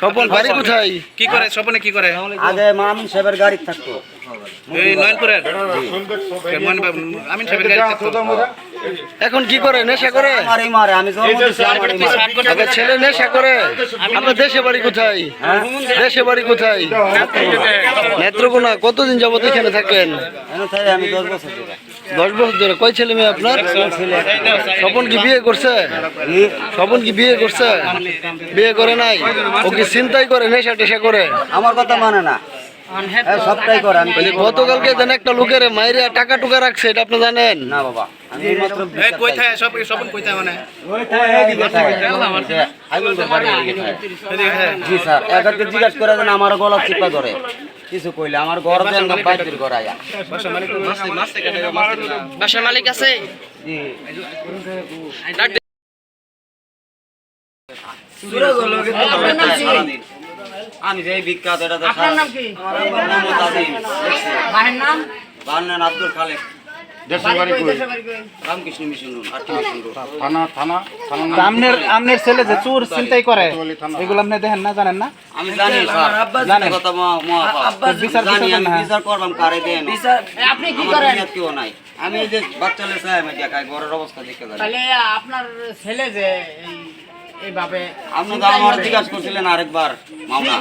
স্বপন বাড়ি কোথায়? কি করে স্বপনে কি করে? আগে মামিন সাহেবের গাড়ি থাকতো। এই নয়নপুরের? আমিন সাহেবের গাড়ি থাকতো। এখন কি করে? নেশা করে? মারে আমি ছেলে নেশা করে? আপনার দেশে বাড়ি কোথায়? দেশে বাড়ি কোথায়? নেত্রকোনা কতদিন যাবত এখানে থাকেন? আমি দশ বছর দশ বছর ধরে কয় ছেলে মেয়ে আপনার? স্বপন কি বিয়ে করছে? স্বপন কি বিয়ে করছে? বিয়ে করে নাই? ও কি চিন্তাই করে নেশা টেশা করে? আমার কথা মানে না। হ্যাঁ, সবটাই করে আমি গতকালকে যেন একটা লোকের মাইরে টাকা টুকা রাখছে এটা আপনি জানেন? না বাবা মানে? এদিকে থাকে। জি স্যার একাকে জিজ্ঞাসা করে দেন আমার গলা চিপা ধরে কিছু কইলে আমার ঘর দেন বাইর করে আয়া। বাসার মালিক আছে। আমি যে বিখ্যাত এটা তো আমার নাম কি? মোহাম্মদ আজিম ভাইয়ের নাম? বাহার নাম আব্দুল খালেক। আমনের আমনের ছেলে যে চোর চিন্তাই করে এগুলো আপনি দেখেন না জানেন না? আমি জানি স্যার। জানেন? কথা মহা- বিচার জানি আমি বিচার করবাম কারে দেন? এ, আপনি কি করেন? কেউ নাই। আমি যে বাচ্চা লেসা আমি দেখাই ঘরের অবস্থা দেখে জানি তাহলে আপনার ছেলে যে এইভাবে আপনি তো আমার জিজ্ঞাসা করছিলেন আরেকবার মামলা